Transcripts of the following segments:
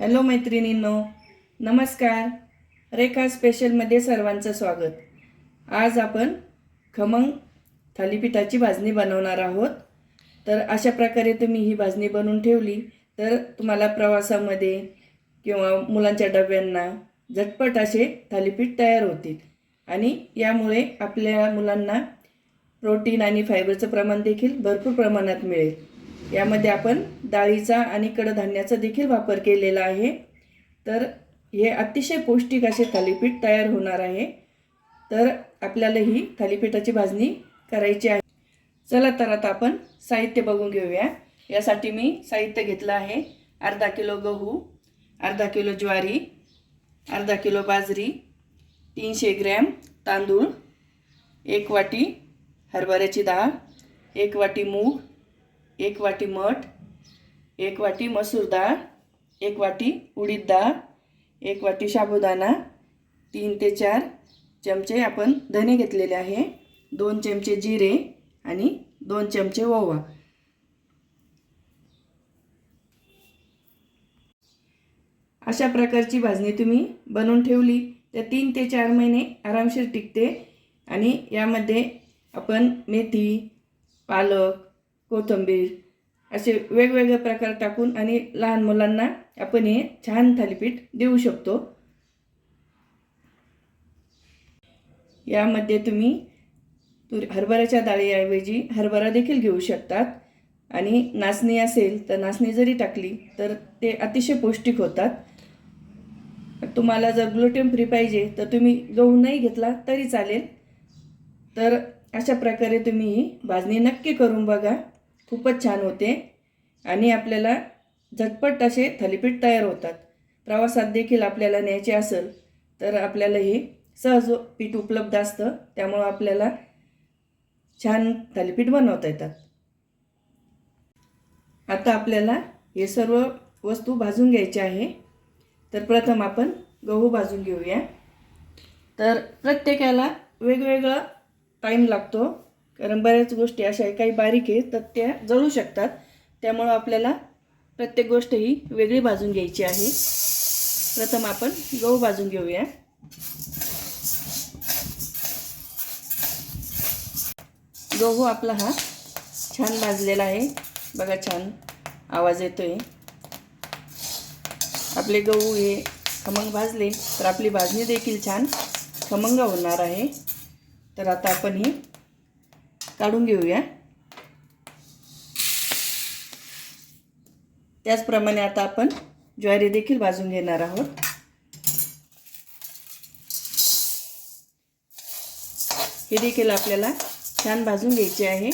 Hello मैत्रिणींनो नमस्कार. रेखा स्पेशलमध्ये सर्वांचं स्वागत. आज आपण खमंग थालीपीठाची भाजणी बनवणार आहोत. तर अशा प्रकारे तुम्ही ही भाजणी बनवून ठेवली तर तुम्हाला प्रवासामध्ये किंवा मुलांच्या डब्यांना झटपट असे थालीपीठ तयार होतील. आणि यामुळे आपल्या मुलांना प्रोटीन आणि फायबरचं प्रमाण देखील भरपूर प्रमाणात मिळेल. यामध्ये आपण डाळीचा आणि कडधान्याचा देखील वापर केलेला आहे. तर हे अतिशय पौष्टिक असे थालीपीठ तयार होणार आहे. तर आपल्याला ही थालीपीठाची भाजणी करायची आहे. चला तर आता आपण साहित्य बघून घेऊया. यासाठी मी साहित्य घेतलं आहे. अर्धा किलो गहू अर्धा किलो ज्वारी अर्धा किलो बाजरी तीनशे ग्रॅम तांदूळ एक वाटी हरभऱ्याची डाळ एक वाटी मूग एक वाटी मठ एक वाटी मसूर डाळ एक वाटी उडीद डाळ एक वाटी साबुदाणा तीन ते चार चमचे आपण धने घेतलेले आहे दोन चमचे जिरे आणि दोन चमचे ओवा. अशा प्रकारची भाजणी तुम्ही बनवून ठेवली तर तीन ते चार महिने आरामशीर टिकते आणि यामध्ये आपण मेथी पालक कोथिंबीर असे वेगवेगळे प्रकार टाकून आणि लहान मुलांना आपण हे छान थालीपीठ देऊ शकतो. यामध्ये तुम्ही तुर हरभऱ्याच्या डाळीऐवजी हरभरा देखील घेऊ शकतात. आणि नाचणी असेल तर नाचणी जरी टाकली तर ते अतिशय पौष्टिक होतात. तुम्हाला जर ग्लुटेन फ्री पाहिजे तर तुम्ही गहू नाही घेतला तरी चालेल. तर अशा प्रकारे तुम्ही ही भाजणी नक्की करून बघा. खूपच छान होते. आणि आपल्याला झटपट असे थालीपीठ तयार होतात. प्रवासात देखील आपल्याला न्यायचे असेल तर आपल्याला हे सहज पीठ उपलब्ध असतं. त्यामुळं आपल्याला छान थालीपीठ बनवता येतात. आता आपल्याला हे सर्व वस्तू भाजून घ्यायचे आहे. तर प्रथम आपण गहू भाजून घेऊया. तर प्रत्येकाला वेगवेगळा टाईम लागतो. कारण बऱ्याच गोष्टी अशा आहे काही बारीक आहेत तर त्या जळू शकतात. त्यामुळं आपल्याला प्रत्येक गोष्ट ही वेगळी भाजून घ्यायची आहे. प्रथम आपण गहू भाजून घेऊया. गहू आपला हा छान भाजलेला आहे. बघा छान आवाज येतो आहे आपले गहू हे खमंग भाजले तर आपली भाजणी देखील छान खमंग होणार आहे. तर आता आपण ही काढून घेऊया. त्याचप्रमाणे आता आपण ज्वारी देखील भाजून घेणार आहोत. हे देखील आपल्याला छान भाजून घ्यायचे आहे.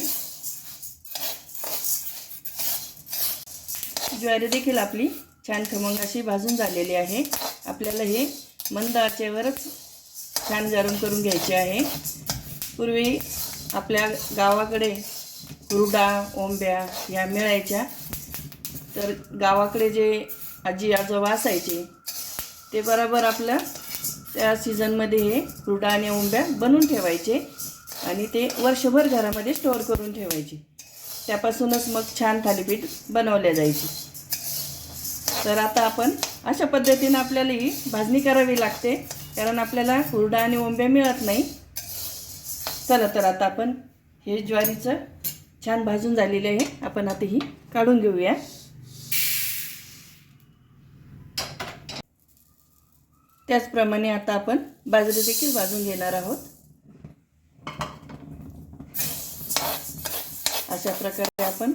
ज्वारी देखील आपली छान खमंग अशी भाजून झालेली आहे. आपल्याला हे मंद आचेवरच छान गरम करून घ्यायचे आहे. पूर्वी आपल्या गावाकडे हुरडा ओंब्या या मिळायच्या. तर गावाकडे जे आजी आजोबा असायचे ते बरोबर आपलं त्या सीझनमध्ये हे हुरडा आणि ओंब्या बनवून ठेवायचे आणि ते वर्षभर घरामध्ये स्टोअर करून ठेवायचे. त्यापासूनच मग छान थालीपीठ बनवल्या जायची. तर आता आपण अशा पद्धतीनं आपल्याला ही भाजणी करावी लागते कारण आपल्याला हुरडा आणि ओंब्या मिळत नाही. चला तर आता आपण हे ज्वारीचं छान भाजून झालेले आहे. आपण आता ही काढून घेऊया. त्याचप्रमाणे आता आपण बाजरी देखील भाजून घेणार आहोत. अशा प्रकारे आपण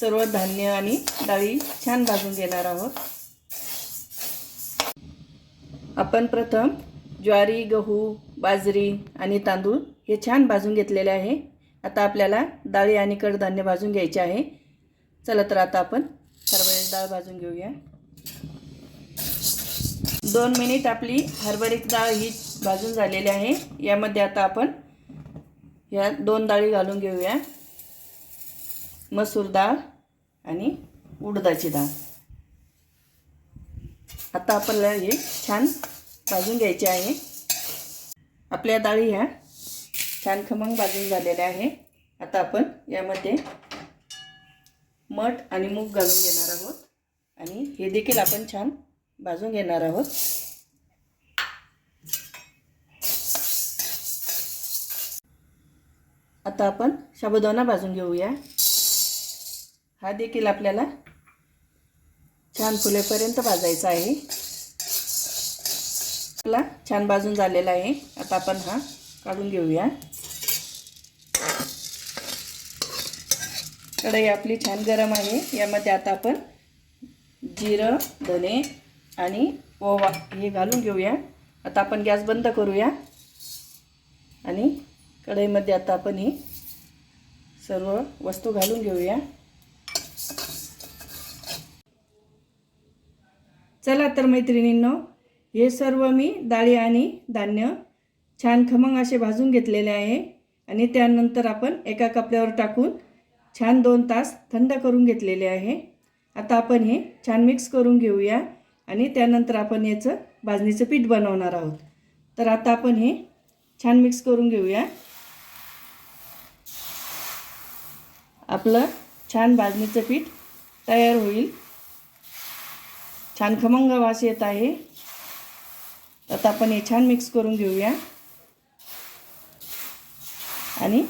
सर्व धान्य आणि डाळी छान भाजून घेणार आहोत. आपण प्रथम ज्वारी गहू बाजरी आणि तांदूळ हे छान भाजून घेतलेले आहे. आता आपल्याला डाळी आणि कडधान्य भाजून घ्यायचे आहे. चला तर आता आपण हरभऱ्याची डाळ भाजून घेऊया. दोन मिनिट आपली हरभऱ्याची डाळ ही भाजून झालेली आहे. यामध्ये आता आपण या दोन डाळी घालून घेऊया. मसूर डाळ आणि उडदाची डाळ. आता आपल्याला हे छान भाजून घ्यायचे आहे. आपल्या डाळी ह्या छान खमंग भाजून झालेले आहे. आता आपण यामध्ये मठ आणि मूग घालून घेणार आहोत. आणि हे देखील आपण छान भाजून घेणार आहोत. आता आपण शाबुदाना भाजून घेऊया. हा देखील आपल्याला छान फुलेपर्यंत भाजायचा आहे. आपला छान भाजून झालेला आहे. आता आपण हा काढून घेऊया. कढई आपली छान गरम आहे. यामध्ये आता आपण जिरं धने आणि ओवा हे घालून घेऊया. आता आपण गॅस बंद करूया. आणि कढईमध्ये आता आपण ही सर्व वस्तू घालून घेऊया. चला तर मैत्रिणींनो हे सर्व मी डाळी आणि धान्य छान खमंग असे भाजून घेतलेले आहे. आणि त्यानंतर आपण एका कपड्यावर टाकून छान दोन तास थंड करून घेतलेले आहे. आता आपण हे छान मिक्स करून घेऊया आणि त्यानंतर आपण याचं भाजणीचं पीठ बनवणार आहोत. तर आता आपण हे छान मिक्स करून घेऊया. आपलं छान भाजणीचं पीठ तयार होईल. छान खमंग वास येत आहे. आता आपण हे छान मिक्स करून घेऊया. आणि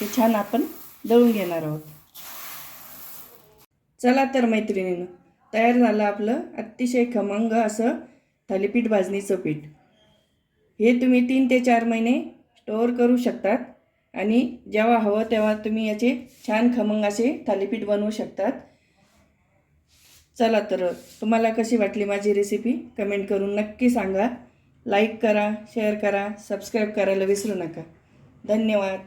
हे छान आपण दळून घेणार आहोत. चला तर मैत्रिणीनं तयार झालं आपलं अतिशय खमंग असं थालीपीठ भाजणीचं पीठ. हे तुम्ही तीन ते चार महिने स्टोअर करू शकतात आणि जेव्हा हवं तेव्हा तुम्ही याचे छान खमंग असे थालीपीठ बनवू शकतात. चला तर तुम्हाला कशी वाटली माझी रेसिपी कमेंट करून नक्की सांगा. लाईक करा शेअर करा सबस्क्राईब करायला विसरू नका. धन्यवाद.